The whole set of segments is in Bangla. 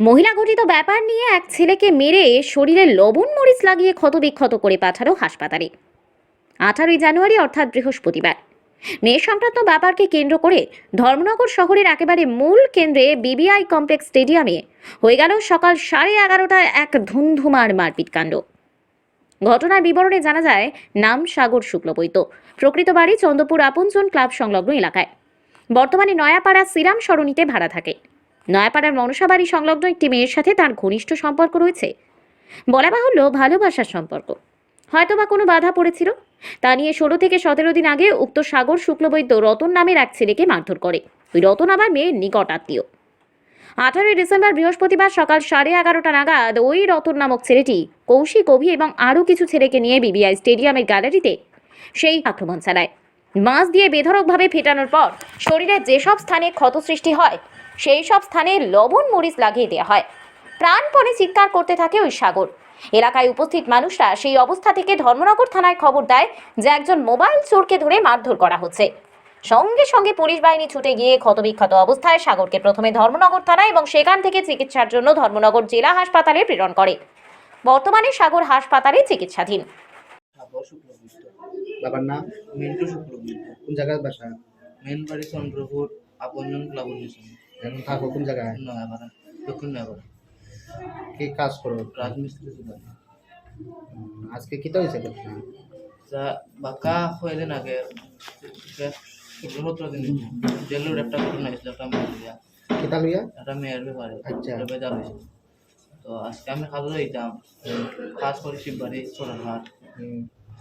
মহিলা ঘটিত ব্যাপার নিয়ে এক ছেলেকে মেরে শরীরে লবণ মরিচ লাগিয়ে ক্ষতবিক্ষত করে পাঠালো হাসপাতালে। আঠারোই জানুয়ারি, অর্থাৎ বৃহস্পতিবার। মেয়ে সংক্রান্ত ব্যাপারকে কেন্দ্র করে ধর্মনগর শহরের একেবারে মূল কেন্দ্রে বিবিআই কমপ্লেক্স স্টেডিয়ামে হয়ে গেল সকাল সাড়ে এগারোটায় এক ধুমধুমার মারপিট কাণ্ড। ঘটনার বিবরণে জানা যায়, নাম সাগর শুক্লবৈত প্রকৃত বাড়ি চন্দ্রপুর আপনজন ক্লাব সংলগ্ন এলাকায়। বর্তমানে নয়াপাড়া সিরাম সরণিতে ভাড়া থাকে। নয়াপাড়ার মনসাবাড়ি সংলগ্ন একটি মেয়ের সাথে তার ঘনিষ্ঠ সম্পর্ক রয়েছে। বলা বাহুল্য ভালোবাসার সম্পর্ক। হয়তোবা কোনো বাধা পড়েছিল। তা নিয়ে ষোলো থেকে সতেরো দিন আগে উক্ত সাগর শুক্লবৈদ্য রতন নামের এক ছেলেকে মারধর করে। ওই রতন আবার মেয়ের নিকট আত্মীয়। আঠারোই ডিসেম্বর বৃহস্পতিবার সকাল সাড়ে এগারোটা নাগাদ ওই রতন নামক ছেলেটি কৌশিক, অভি এবং আরও কিছু ছেলেকে নিয়ে বিবিআই স্টেডিয়ামের গ্যালারিতে সেই আক্রমণ চালায়। বাঁশ দিয়ে বেধড়কভাবে ফেটানোর পর শরীরের যেসব স্থানে ক্ষত সৃষ্টি হয় সেই সব স্থানে লবণ মরিচ লাগিয়ে দেওয়া হয়। প্রাণপণে চিৎকার করতে থাকে ওই সাগর। এলাকায় উপস্থিত মানুষরা সেই অবস্থা থেকে ধর্মনগর থানায় খবর দেয় যে একজন মোবাইল চোরকে ধরে মারধর করা হচ্ছে। সঙ্গে সঙ্গে পুলিশ বাহিনী ছুটে গিয়ে ক্ষতবিক্ষত অবস্থায় সাগরকে প্রথমে ধর্মনগর থানায় এবং সেখান থেকে চিকিৎসার জন্য ধর্মনগর জেলা হাসপাতালে প্রেরণ করে। বর্তমানে সাগর হাসপাতালে চিকিৎসাধীন। বাবার নাম মিন্টু কোন বাসা? মেন বাড়ি চন্দ্রপুর, আপনজন এখন থাকো কোন জায়গায়? নয়াপাড়া দক্ষিণ নয়াপাড়া কি কাজ করো? রাজমিস্ত্রি দোকান আজকে কি তো হয়েছে বাঁকা হয়ে আগে ষোলো সতেরো দিন জেলের একটা ঘটনা হয়েছিল একটা মেয়ের লইয়া একটা মেয়ের ব্যাপারে। আচ্ছা। বেজার হয়েছিল তো আজকে আমি খাজু যাইতাম কাজ করি শিববাড়ি সোনারহাট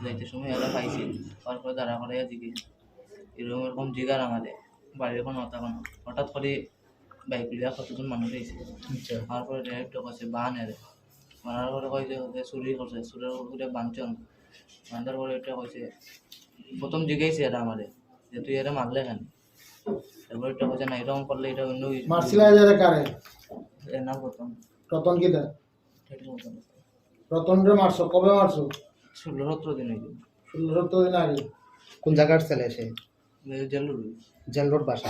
যাইতে সময় এলা পাইছি তারপরে দাঁড়া করে জিজ্ঞেস এরকম এরকম জিগার আমাদের বাড়ির এখন কোনো। হঠাৎ করে বাইক লিয়া কতজন মানুষ হয়েছে আচ্ছা। তারপরে ডাইরেক্ট কাছে বান এরে মারার পরে কইছে যে চুরি করছে চুরের উপরে বাঞ্চন বান্ধার পরে এটা কইছে প্রথম জিজ্ঞাসি এরা আমারে যে তুই এরা মারলে কেন তারপরে এটা কইছে না এরকম করলে এটা অন্য কিছু। মারছিলা যারা কারে এর নাম প্রথম রতন কি দা রতন রে মারছো কবে মারছো ষোলো সতেরো দিন হয়েছে ষোলো সত্তর দিন আগে। কোন জায়গার ছেলে সে? জেল রোড বাসা।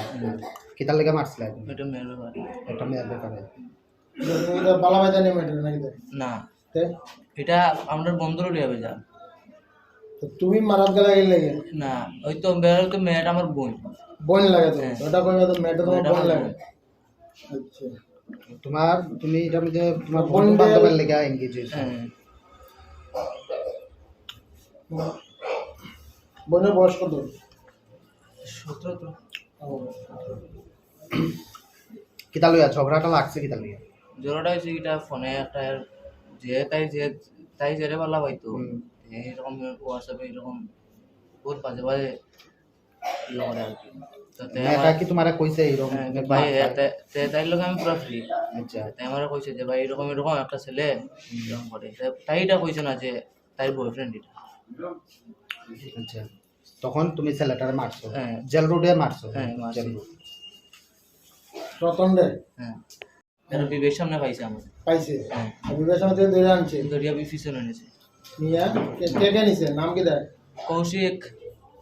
কিতার লেগে মারছিল এটা মেয়ের ব্যাপার। একটা মেয়ের ব্যাপারে? না। এটা আমরা বন্ধুরও লিয়ে যা তো তুমি মারাত গেলা গেলে না ওই তো বেরো তো মেয়েটা আমার বোন। বোন লাগে তো? হ্যাঁ। ওটা কইবে তো মেয়েটা তোমার বোন লাগে। আচ্ছা। তোমার তুমি মধ্যে তোমার বোন বান্ধবের লেগে হয়েছে। হ্যাঁ। বোনের বয়স কত? কিতা লইয়া ঝগড়াটা লাগছে কিতা লইয়া জোরটা হয়েছে এটা ফোনে একটা যে তাই যে তাই জেরে পাল্লা পাইতো। এরকম হোয়াটসঅ্যাপে এরকম বহুত বাজে বাজে আর কি। এটা কি তোমার কইছে এরকম? হ্যাঁ, ভাই এ- তে- তে- তাই লোক আমি পুরো ফ্রি আচ্ছা। তাই আমার কইছে যে ভাই এরকম এরকম একটা ছেলে এরকম করে। কইছে না যে তাই বয়ফ্রেন্ড এটা। আচ্ছা। তখন তুমি ছেলেটারে মারছো। হ্যাঁ। জেল রোডে মারছো। হ্যাঁ, জেল রোড। রে হ্যাঁ। এটা বিবের সামনে পাইছে আমার পাইছে। হ্যাঁ। বিবেচনা থেকে ধরে আনছে। দরিয়া বি পিছনে এনেছে। নিয়া কে কে কে নিছে? নাম কি দেয় কৌশিক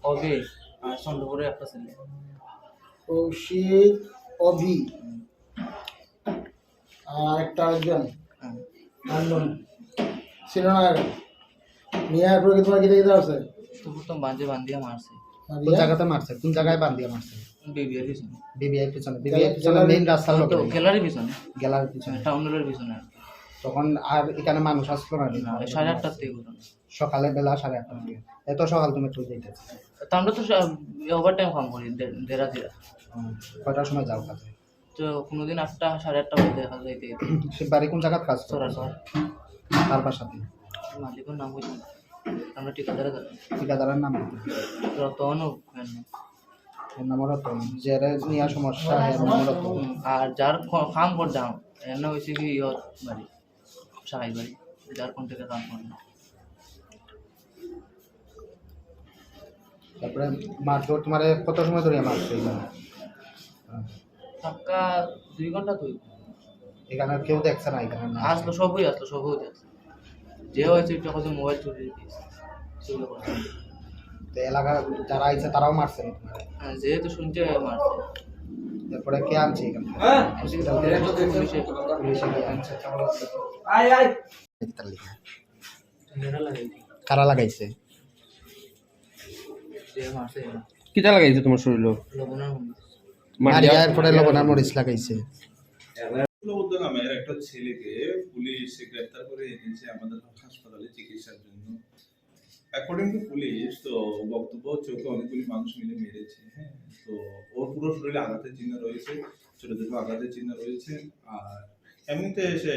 অবি আর চন্দ্রপুরের একটা ছেলে। কৌশিক অভি। আর একটা একজন হ্যাঁ। আননোন ছিল না নিয়ে এরপরে কি তোমার কি দেখতে আছে? প্রথম বাঁধে বান্ধিয়া মারছে। কোন জায়গাতে মারছে? কোন জায়গায় বান্ধিয়া মারছে? বিবিএর পিছনে। বিবিআই পিছনে। বিবিআই পিছনে মেইন রাস্তার তো গ্যালারির পিছনে। গেলার পিছনে। টাউনের পিছনে তখন আর এখানে মানুষ আসলো না? সাড়ে আটটার থেকে সকালে বেলা সাড়ে আটটার এত সকাল তুমি তো আমরা তো ওভার টাইম কাম করি দে- দেড়া দেড়া কয়টার সময় যাও কাজে তো কোনোদিন আটটা সাড়ে আটটা বাজে দেখা যাইতে। বাড়ি কোন জায়গায় কাজ করে? চড়া চড়া তার বাসাতে মালিকের নাম আমরা ঠিকাদারে ঠিকাদারের নাম রতন এর নাম। রতন। জেরে নিয়া সমস্যা এর নাম রতন। আর যার কাম করতাম এর নাম হয়েছে কি ইয়ত বাড়ি সাহাই বাড়ি যার কোন থেকে কাম করে তারপরে মারধর তোমার কত সময় ধরে মারছো এখানে। থাকা দুই ঘণ্টা তুই এখানে কেউ দেখছে না এখানে না। আসলো সবই আসলো সবই দেখছে। যে হয়েছে হচ্ছে মোবাইল চুরি দিয়েছে। সেগুলো তো এলাকার যারা আইছে তারাও মারছে হ্যাঁ যেহেতু শুনছে মারছে। এরপরে কে আনছে এখান? লিখা। কারা লাগাইছে? যে মারছে এরা। কিতা লাগাইছে তোমার শরীর? লবণের মারিয়া এরপরে লবণার মরিচ লাগাইছে। উদ্যোগামের একটা ছেলেকে পুলিশ গ্রেপ্তার করে এনেছে আমাদের হাসপাতালে চিকিৎসার জন্য। অ্যাকর্ডিং টু পুলিশ তো বক্তব্য ওকে অনেকগুলি মানুষ মিলে মেরেছে হ্যাঁ? তো ওর পুরো শরীরে আঘাতের চিহ্ন রয়েছে ছোট ছোট আঘাতের চিহ্ন রয়েছে, আর এমনিতে সে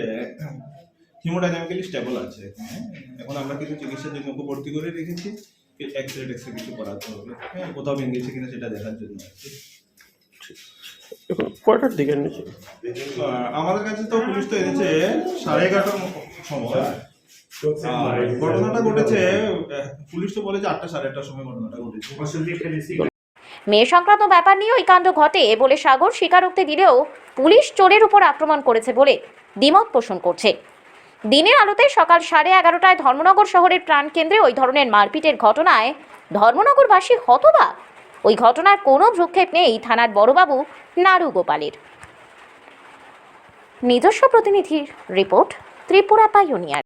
হিমোডাইনামিক্যালি স্টেবল আছে হ্যাঁ? এখন আমরা কিছু চিকিৎসার জন্য ওকে ভর্তি করে রেখেছি এক্স রে টেক্স কিছু করাতে হবে হ্যাঁ? কোথাও ভেঙেছে কিনা সেটা দেখার জন্য আর কি। কয়টার দিকে এনেছে। আমাদের কাছে তো পুলিশ তো এনেছে সাড়ে এগারোটার সময়। ঘটনাটা ঘটেছে পুলিশ তো বলেছে আটটা সাড়ে আটটার সময় ঘটনাটা ঘটেছে। মেয়ে সংক্রান্ত ব্যাপার নিয়ে ওই কাণ্ড ঘটে বলে সাগর স্বীকারোক্তি দিলেও পুলিশ চোরের উপর আক্রমণ করেছে বলে দ্বিমত পোষণ করছে। দিনের আলোতে সকাল সাড়ে এগারোটায় ধর্মনগর শহরের প্রাণকেন্দ্রে ওই ধরনের মারপিটের ঘটনায় ধর্মনগরবাসী হতবাক। ওই ঘটনার কোনো ভ্রুক্ষেপ নেই থানার বড়বাবু নারু গোপালের নিজস্ব প্রতিনিধির রিপোর্ট ত্রিপুরা পাইওনিয়ার।